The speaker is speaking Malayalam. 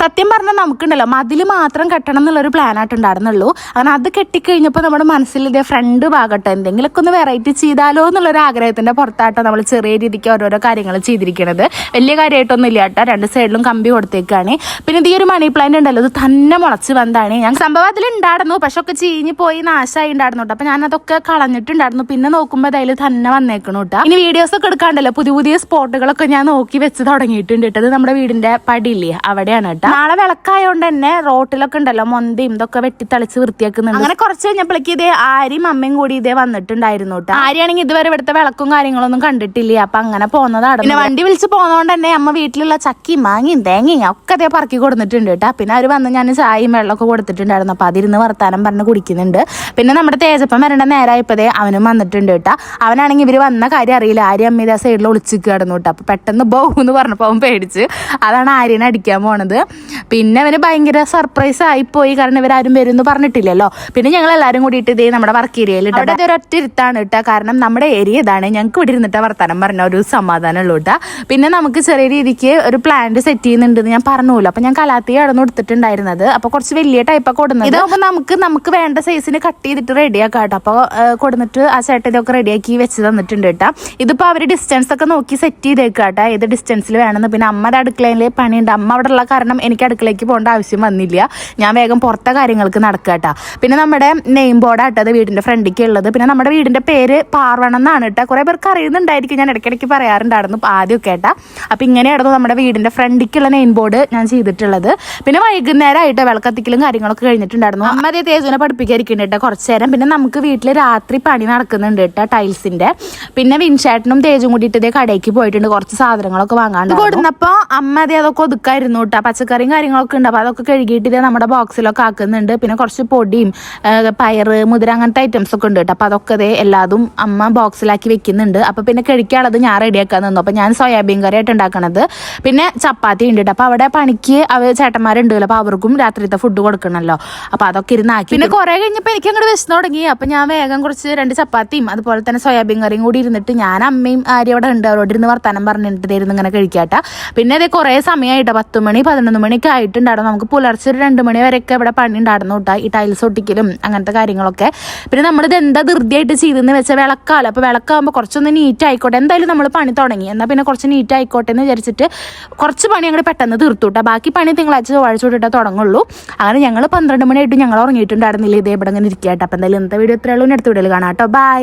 സത്യം പറഞ്ഞാൽ നമുക്കുണ്ടല്ലോ. മതിൽ മാത്രം കെട്ടണം എന്നുള്ളൊരു പ്ലാനായിട്ട് ഉണ്ടായിരുന്നുള്ളൂ. അങ്ങനെ അത് കെട്ടിക്കഴിഞ്ഞപ്പോൾ നമ്മുടെ മനസ്സിൽ ഇതേ ഫ്രണ്ട് ഭാഗട്ടെ എന്തെങ്കിലുമൊക്കെ ഒന്ന് വെറൈറ്റി ചെയ്താലോ എന്നുള്ളൊരു ആഗ്രഹത്തിന്റെ പുറത്താട്ടോ നമ്മൾ ചെറിയ രീതിക്ക് ഓരോരോ കാര്യങ്ങൾ ചെയ്തിരിക്കുന്നത് വലിയ കാര്യമായിട്ടൊന്നും ഇല്ല കേട്ടോ. രണ്ട് സൈഡിലും കമ്പി കൊടുത്തേക്കാണ്. പിന്നെ ഈ ഒരു മണി പ്ലാന്റ് ഉണ്ടല്ലോ. അത് തന്നെ മുളച്ച് വന്നതാണ്. ഞാൻ സംഭവം അതിൽ ഉണ്ടായിരുന്നു പക്ഷെ ഒക്കെ ചീഞ്ഞ് പോയി നാശമായി ഉണ്ടായിരുന്നു കേട്ടോ. അപ്പം ഞാൻ അതൊക്കെ കളഞ്ഞിട്ടുണ്ടായിരുന്നു. പിന്നെ നോക്കുമ്പോൾ അതിൽ തന്നെ വന്നേക്കണു കേട്ടോ. ഇനി വീഡിയോസ് ഒക്കെ എടുക്കാണ്ടല്ലോ. പുതിയ പുതിയ സ്പോട്ടുകളൊക്കെ ഞാൻ നോക്കി വെച്ച് തുടങ്ങിയിട്ടുണ്ട് കേട്ടത് നമ്മുടെ വീടിന്റെ പടിയില്ലേ? അവിടെയാണ് കേട്ടോ. നാളെ വിളക്കായോണ്ട് തന്നെ റോട്ടിലൊക്കെ ഉണ്ടല്ലോ മൊന്തയും ഇതൊക്കെ വെട്ടിത്തളിച്ച് വൃത്തിയാക്കുന്നുണ്ട്. അങ്ങനെ കുറച്ച് കഴിഞ്ഞപ്പോഴേക്ക് ഇതേ ആരും അമ്മയും കൂടി ഇതേ വന്നിട്ടുണ്ടായിരുന്നു കേട്ടോ. ആര്യാണെങ്കിൽ ഇതുവരെ ഇവിടുത്തെ വിളക്കും കാര്യങ്ങളൊന്നും കണ്ടിട്ടില്ല. അപ്പൊ അങ്ങനെ പോകുന്നതാണ് പിന്നെ വണ്ടി വിളിച്ച് പോകുന്നതുകൊണ്ട് തന്നെ അമ്മ വീട്ടിലുള്ള ചക്കിയും മാങ്ങിയും തേങ്ങയും ഒക്കെ അതേ പറക്കി കൊടുത്തിട്ടുണ്ട് കേട്ടോ. പിന്നെ അവർ വന്ന് ഞാൻ ചായയും വെള്ളമൊക്കെ കൊടുത്തിട്ടുണ്ടായിരുന്നു. അപ്പൊ അതിരുന്ന് വർത്താനം പറഞ്ഞ് കുടിക്കുന്നുണ്ട്. പിന്നെ നമ്മുടെ തേജപ്പം വരേണ്ട നേരായപ്പോഴേ അവനും വന്നിട്ടുണ്ട് കേട്ടോ. അവനാണെങ്കിൽ ഇവർ വന്ന കാര്യം അറിയില്ല. ആര്യ അമ്മ ഇതാ സൈഡിൽ ഒളിച്ച് കിടന്നു കേട്ടോ. അപ്പൊ പെട്ടെന്ന് ബഹുന്ന് പറഞ്ഞപ്പോൾ അവൻ പേടിച്ച്. അതാണ് ആര്യനെ അടിക്കാൻ പോണത്. പിന്നെ അവന് ഭയങ്കര സർപ്രൈസ് ആയിപ്പോയി. കാരണം ഇവരാരും വരും എന്ന് പറഞ്ഞിട്ടില്ലല്ലോ. പിന്നെ ഞങ്ങൾ എല്ലാവരും കൂടിയിട്ട് ഇതേ നമ്മുടെ വർക്ക് ഏരിയയിൽ അവിടെ ഇത് ഒരൊറ്റ ഇരുത്താണ് കേട്ടോ കാരണം നമ്മുടെ ഏരിയ ഇതാണ്. ഞങ്ങൾക്ക് ഇവിടെ ഇരുന്നിട്ട് വർത്താനം പറഞ്ഞ. ഒരു സമാധാനം ഉള്ളൂ കേട്ടോ പിന്നെ നമുക്ക് ചെറിയ രീതിക്ക് ഒരു പ്ലാന്റ് സെറ്റ് ചെയ്യുന്നുണ്ടെന്ന് ഞാൻ പറഞ്ഞുല്ലോ അപ്പൊ ഞാൻ കലാത്തി അടന്ന് കൊടുത്തിട്ടുണ്ടായിരുന്നത്. അപ്പൊ കുറച്ച് വലിയ ടൈപ്പൊക്കെ കൊടുക്കുന്നത് ഇതാകുമ്പോൾ നമുക്ക് നമുക്ക് വേണ്ട സൈസിന് കട്ട് ചെയ്തിട്ട് റെഡിയാക്കാം കേട്ടോ അപ്പോൾ കൊടുത്തിട്ട് ആ ചേട്ടൻ ഇതൊക്കെ റെഡിയാക്കി വെച്ച് തന്നിട്ടുണ്ട് കേട്ടോ ഇതിപ്പോൾ അവർ ഡിസ്റ്റൻസ് ഒക്കെ നോക്കി സെറ്റ് ചെയ്തേക്കാം കേട്ടോ ഏത് ഡിസ്റ്റൻസിൽ വേണമെന്ന് പിന്നെ അമ്മയുടെ അടുക്കളയിലെ പണിയുണ്ട്. അമ്മ അവിടെ ഉള്ള കാരണം എനിക്ക് അടുക്കളയ്ക്ക് പോകേണ്ട ആവശ്യം വന്നില്ല. ഞാൻ വേഗം പുറത്തെ കാര്യങ്ങൾക്ക് നടക്കുക കേട്ടോ. പിന്നെ നമ്മുടെ നെയിം ബോർഡ് ആട്ടത് വീടിന്റെ ഫ്രണ്ടിലേക്ക് ഉള്ളത്. പിന്നെ നമ്മുടെ വീടിന്റെ പേര് പാർവണം എന്നാണ് കേട്ടോ. കുറെ പേർക്ക് അറിയുന്നുണ്ടായിരിക്കും ഞാൻ ഇടയ്ക്കിടയ്ക്ക് പറയാറുണ്ടായിരുന്നു ആദ്യമൊക്കെ കേട്ടോ. അപ്പൊ ഇങ്ങനെയായിരുന്നു നമ്മുടെ വീടിന്റെ ഫ്രണ്ടിക്കുള്ള നെയിം ബോർഡ് ഞാൻ ചെയ്തിട്ടുള്ളത്. പിന്നെ വൈകുന്നേരമായിട്ട് വിളക്കത്തിക്കലും കാര്യങ്ങളൊക്കെ കഴിഞ്ഞിട്ടുണ്ടായിരുന്നു. അമ്മ അതേ തേജുവിനെ പഠിപ്പിക്കാതിരിക്കുന്നുണ്ട് കേട്ടോ കുറച്ച് നേരം. പിന്നെ നമുക്ക് വീട്ടിൽ രാത്രി പണി നടക്കുന്നുണ്ട് കേട്ടോ ടൈൽസിന്റെ. പിന്നെ വിൻഷേട്ടനും തേജും കൂടിയിട്ട് ഇതേ കടയ്ക്ക് പോയിട്ടുണ്ട്. കുറച്ച് സാധനങ്ങളൊക്കെ വാങ്ങാണ്ട് കൊടുന്നപ്പോ അമ്മ അതേ അതൊക്കെ ഒതുക്കായിരുന്നു കേട്ടോ. പച്ചക്കറിയും കാര്യങ്ങളൊക്കെ ഉണ്ട് അപ്പൊ അതൊക്കെ കഴുകിയിട്ട് ഇതേ നമ്മുടെ ബോക്സിലൊക്കെ ആക്കുന്നുണ്ട്. പിന്നെ കുറച്ച് പൊടിയും പയർ പയറ് മുതിര അങ്ങനത്തെ ഐറ്റംസ് ഒക്കെ ഉണ്ട് കേട്ടോ. അപ്പോൾ അതൊക്കെ എല്ലാതും അമ്മ ബോക്സിലാക്കി വെക്കുന്നുണ്ട്. അപ്പോൾ പിന്നെ കഴിക്കാനുള്ളത് ഞാൻ റെഡിയാക്കാൻ നിന്നു. അപ്പൊ ഞാൻ സോയാബീൻ കറി ആയിട്ട് ഉണ്ടാക്കണത്. പിന്നെ ചപ്പാത്തി ഉണ്ട് കേട്ടോ. അപ്പോൾ അവിടെ പണിക്ക് അവർ ചേട്ടന്മാരുണ്ടല്ലോ. അപ്പോൾ അവർക്കും രാത്രിത്തെ ഫുഡ് കൊടുക്കണമല്ലോ അപ്പോൾ അതൊക്കെ ഇരുന്നാക്കി പിന്നെ കുറെ കഴിഞ്ഞപ്പോൾ എനിക്ക് അങ്ങോട്ട് വിശന്നു തുടങ്ങി. അപ്പോൾ ഞാൻ വേഗം കുറച്ച് രണ്ട് ചപ്പാത്തിയും അതുപോലെ തന്നെ സോയാബീൻ കറിയും കൂടി ഇരുന്നിട്ട് ഞാൻ അമ്മയും ആരും അവിടെ ഉണ്ട്. അവരോട് ഇരുന്ന് വർത്താനം പറഞ്ഞിട്ട് ഇരുന്ന് ഇങ്ങനെ കഴിക്കാട്ടാ. പിന്നെ അതേ കുറേ സമയമായിട്ടോ പത്ത് മണി പതിനൊന്ന് മണിക്ക് ആയിട്ടുണ്ടായിരുന്നു. നമുക്ക് പുലർച്ചെ ഒരു രണ്ട് മണി വരെയൊക്കെ ഇവിടെ പണി ഉണ്ടായിരുന്നു കേട്ടോ ഈ ടൈൽസ് ഒട്ടിക്കലും അങ്ങനത്തെ കാര്യങ്ങളൊക്കെ. പിന്നെ നമ്മളിത് എന്താ ധൃതിയായിട്ട് ചെയ്തെന്ന് വെച്ചാൽ വിളക്കാലോ. അപ്പോൾ വിളക്കാകുമ്പോൾ കുറച്ചൊന്ന് നീറ്റ് ആയിക്കോട്ടെ. എന്തായാലും നമ്മൾ പണി തുടങ്ങി. എന്നാൽ പിന്നെ കുറച്ച് നീറ്റ് ആയിക്കോട്ടെ എന്ന് വിചാരിച്ചിട്ട് കുറച്ച് പണി അങ്ങോട്ട് പെട്ടെന്ന് തീർത്തു കേട്ടോ. ബാക്കി പണി തിങ്കളാഴ്ച ചൊവ്വാഴ്ച തൊട്ടിട്ടേ തുടങ്ങുള്ളൂ. അങ്ങനെ ഞങ്ങൾ പന്ത്രണ്ട് മണിയായിട്ട് ഞങ്ങൾ ഉറങ്ങിയിട്ടുണ്ടായിരുന്നില്ല. ഇതേ ഇവിടെ ഇങ്ങനെ ഇരിക്കുകയായിട്ട് അപ്പം എന്തായാലും ഇന്നത്തെ വീഡിയോ ഇത്രയുള്ളൂ അടുത്ത വീഡിയോയിൽ കാണാം കേട്ടോ. ബൈ